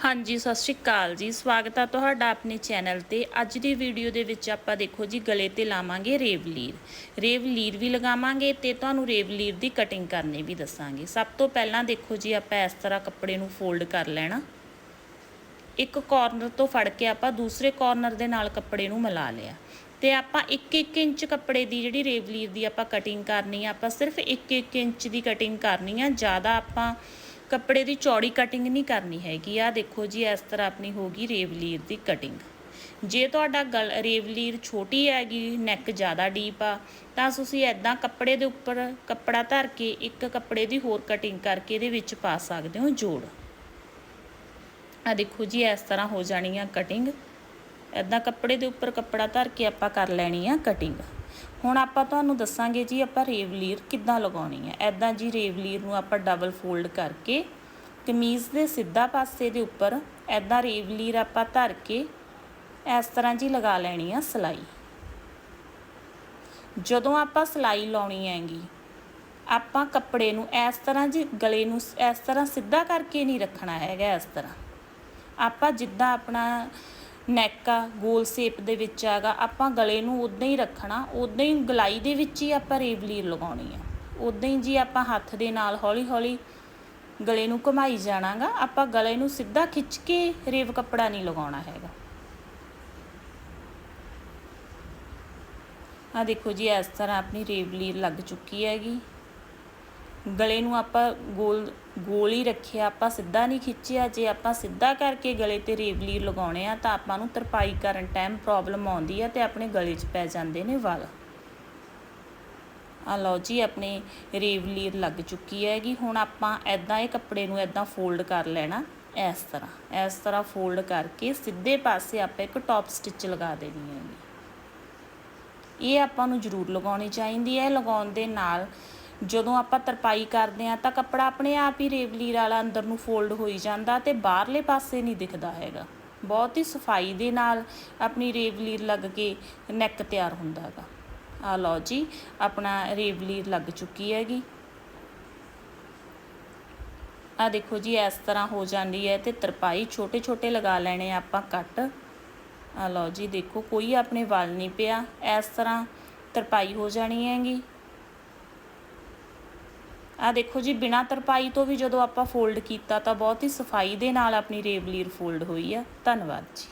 ਹਾਂਜੀ, ਸਤਿ ਸ਼੍ਰੀ ਅਕਾਲ ਜੀ। ਸਵਾਗਤ ਆ ਤੁਹਾਡਾ ਆਪਣੇ ਚੈਨਲ ਤੇ। ਅੱਜ ਦੀ ਵੀਡੀਓ ਦੇ ਵਿੱਚ ਆਪਾਂ ਦੇਖੋ ਜੀ, ਗਲੇ ਤੇ ਲਾਵਾਂਗੇ ਰੇਵਲੀਰ ਰੇਵਲੀਰ ਵੀ ਲਗਾਵਾਂਗੇ ਤੇ ਤੁਹਾਨੂੰ ਰੇਵਲੀਰ ਦੀ ਕਟਿੰਗ ਕਰਨੀ ਵੀ ਦੱਸਾਂਗੇ। ਸਭ ਤੋਂ ਪਹਿਲਾਂ ਦੇਖੋ ਜੀ, ਆਪਾਂ ਇਸ ਤਰ੍ਹਾਂ ਕੱਪੜੇ ਨੂੰ ਫੋਲਡ ਕਰ ਲੈਣਾ। ਇੱਕ ਕਾਰਨਰ ਤੋਂ ਫੜ ਕੇ ਆਪਾਂ ਦੂਸਰੇ ਕਾਰਨਰ ਦੇ ਨਾਲ ਕੱਪੜੇ ਨੂੰ ਮਿਲਾ ਲਿਆ। ਤੇ ਆਪਾਂ 1-1 ਇੰਚ ਕੱਪੜੇ ਦੀ ਜਿਹੜੀ ਰੇਵਲੀਰ ਦੀ ਆਪਾਂ ਕਟਿੰਗ ਕਰਨੀ ਆ, ਆਪਾਂ ਸਿਰਫ 1-1 ਇੰਚ ਦੀ ਕਟਿੰਗ ਕਰਨੀ ਆ। ਜ਼ਿਆਦਾ ਆਪਾਂ ਕੱਪੜੇ ਦੀ ਚੌੜੀ ਕਟਿੰਗ ਨਹੀਂ ਕਰਨੀ ਹੈਗੀ। ਆ ਦੇਖੋ ਜੀ, ਇਸ ਤਰ੍ਹਾਂ ਆਪਣੀ ਹੋਗੀ ਰੇਵਲੀਰ ਦੀ ਕਟਿੰਗ ਜੇ ਤੁਹਾਡਾ ਗਲ ਰੇਵਲੀਰ ਛੋਟੀ ਹੈਗੀ ਨੈਕ ਜ਼ਿਆਦਾ ਡੀਪ ਆ, ਤਾਂ ਤੁਸੀਂ ਐਦਾਂ ਕੱਪੜੇ ਦੇ ਉੱਪਰ ਕੱਪੜਾ ਧਰ ਕੇ ਇੱਕ ਕੱਪੜੇ ਦੀ ਹੋਰ ਕਟਿੰਗ ਕਰਕੇ ਇਹਦੇ ਵਿੱਚ ਪਾ ਸਕਦੇ ਹੋ ਜੋੜ। ਆ ਦੇਖੋ ਜੀ, ਇਸ ਤਰ੍ਹਾਂ ਹੋ ਜਾਣੀ ਆ ਕਟਿੰਗ ਐਦਾਂ ਕੱਪੜੇ ਦੇ ਉੱਪਰ ਕੱਪੜਾ ਧਰ ਕੇ ਆਪਾਂ ਕਰ ਲੈਣੀ ਆ ਕਟਿੰਗ ਹੁਣ ਆਪਾਂ ਤੁਹਾਨੂੰ ਦੱਸਾਂਗੇ ਜੀ ਆਪਾਂ ਰੇਵਲੀਰ ਕਿੱਦਾਂ ਲਗਾਉਣੀ ਹੈ। ਐਦਾਂ ਜੀ ਰੇਵਲੀਰ ਨੂੰ ਆਪਾਂ ਡਬਲ ਫੋਲਡ ਕਰਕੇ ਕਮੀਜ਼ ਦੇ ਸਿੱਧਾ ਪਾਸੇ ਦੇ ਉੱਪਰ ਐਦਾਂ ਰੇਵਲੀਰ ਆਪਾਂ ਧਰ ਕੇ ਇਸ ਤਰ੍ਹਾਂ ਜੀ ਲਗਾ ਲੈਣੀ ਆ ਸਲਾਈ। ਜਦੋਂ ਆਪਾਂ ਸਲਾਈ ਲਾਉਣੀ ਹੈਗੀ, ਆਪਾਂ ਕੱਪੜੇ ਨੂੰ ਇਸ ਤਰ੍ਹਾਂ ਜੀ ਗਲੇ ਨੂੰ ਇਸ ਤਰ੍ਹਾਂ ਸਿੱਧਾ ਕਰਕੇ ਨਹੀਂ ਰੱਖਣਾ ਹੈਗਾ ਇਸ ਤਰ੍ਹਾਂ। ਆਪਾਂ ਜਿੱਦਾਂ ਆਪਣਾ ਨੈਕ ਆ ਗੋਲ ਸ਼ੇਪ ਦੇ ਵਿੱਚ ਆਗਾ ਆਪਾਂ ਗਲੇ ਨੂੰ ਉਦਾਂ ਹੀ ਰੱਖਣਾ ਉਦਾਂ ਹੀ ਗਲਾਈ ਦੇ ਵਿੱਚ ਹੀ ਆਪਾਂ ਰੇਵਲੀਰ ਲਗਾਉਣੀ ਆ। ਉਦਾਂ ਹੀ ਜੀ ਆਪਾਂ ਹੱਥ ਦੇ ਨਾਲ ਹੌਲੀ ਹੌਲੀ ਗਲੇ ਨੂੰ ਘੁਮਾਈ ਜਾਣਾਗਾ। ਆਪਾਂ ਗਲੇ ਨੂੰ ਸਿੱਧਾ ਖਿੱਚ ਕੇ ਰੇਵ ਕੱਪੜਾ ਨਹੀਂ ਲਗਾਉਣਾ ਹੈਗਾ। ਆ ਦੇਖੋ ਜੀ, ਇਸ ਤਰ੍ਹਾਂ ਆਪਣੀ ਰੇਵਲੀਰ ਲੱਗ ਚੁੱਕੀ ਹੈਗੀ। ਗਲੇ ਨੂੰ ਆਪਾਂ ਗੋਲ ਗੋਲ ਹੀ ਰੱਖਿਆ, ਆਪਾਂ ਸਿੱਧਾ ਨਹੀਂ ਖਿੱਚਿਆ। ਜੇ ਆਪਾਂ ਸਿੱਧਾ ਕਰਕੇ ਗਲੇ ਤੇ ਰੇਵਲੀਰ ਲਗਾਉਣੇ ਆ, ਤਾਂ ਆਪਾਂ ਨੂੰ ਤਰਪਾਈ ਕਰਨ ਟਾਈਮ ਪ੍ਰੋਬਲਮ ਆਉਂਦੀ ਆ ਤੇ ਆਪਣੇ ਗਲੇ 'ਚ ਪੈ ਜਾਂਦੇ ਨੇ ਵਾਲ। ਆ ਲਓ ਜੀ, ਆਪਣੇ ਰੇਵਲੀਰ ਲੱਗ ਚੁੱਕੀ ਹੈਗੀ। ਹੁਣ ਆਪਾਂ ਐਦਾਂ ਇਹ ਕੱਪੜੇ ਨੂੰ ਐਦਾਂ ਫੋਲਡ ਕਰ ਲੈਣਾ ਇਸ ਤਰ੍ਹਾਂ। ਇਸ ਤਰ੍ਹਾਂ ਫੋਲਡ ਕਰਕੇ ਸਿੱਧੇ ਪਾਸੇ ਆਪਾਂ ਇੱਕ ਟੌਪ ਸਟਿਚ ਲਗਾ ਦੇਣੀ ਹੈ ਇਹ ਆਪਾਂ ਨੂੰ ਜ਼ਰੂਰ ਲਗਾਉਣੀ ਚਾਹੀਦੀ ਹੈ। ਲਗਾਉਣ ਦੇ ਨਾਲ ਜਦੋਂ ਆਪਾਂ ਤਰਪਾਈ ਕਰਦੇ ਆ ਤਾਂ ਕੱਪੜਾ ਆਪਣੇ ਆਪ ਹੀ ਰੇਵਲੀਰ ਵਾਲਾ ਅੰਦਰ ਨੂੰ ਫੋਲਡ ਹੋਈ ਜਾਂਦਾ ਤੇ ਬਾਹਰਲੇ ਪਾਸੇ ਨਹੀਂ ਦਿਖਦਾ ਹੈਗਾ। ਬਹੁਤ ਹੀ ਸਫ਼ਾਈ ਦੇ ਨਾਲ ਆਪਣੀ ਰੇਵਲੀਰ ਲੱਗ ਕੇ ਨੈਕ ਤਿਆਰ ਹੁੰਦਾ ਹੈਗਾ। ਆ ਲਓ ਜੀ, ਆਪਣਾ ਰੇਵਲੀਰ ਲੱਗ ਚੁੱਕੀ ਹੈਗੀ। ਆ ਦੇਖੋ ਜੀ, ਇਸ ਤਰ੍ਹਾਂ ਹੋ ਜਾਂਦੀ ਹੈ ਤੇ ਤਰਪਾਈ ਛੋਟੇ ਛੋਟੇ ਲਗਾ ਲੈਣੇ ਆਪਾਂ ਕੱਟ ਆ ਲਓ ਜੀ, ਦੇਖੋ ਕੋਈ ਆਪਣੇ ਵਾਲ ਨਹੀਂ ਪਿਆ। ਇਸ ਤਰ੍ਹਾਂ ਤਰਪਾਈ ਹੋ ਜਾਣੀ ਹੈਗੀ। ਆ ਦੇਖੋ ਜੀ, ਬਿਨਾ ਤਰਪਾਈ ਤੋਂ ਵੀ ਜਦੋਂ ਆਪਾਂ ਫੋਲਡ ਕੀਤਾ ਤਾਂ ਬਹੁਤ ਹੀ ਸਫ਼ਾਈ ਦੇ ਨਾਲ ਆਪਣੀ ਰੇਵਲੀਰ ਫੋਲਡ ਹੋਈ ਆ। ਧੰਨਵਾਦ ਜੀ।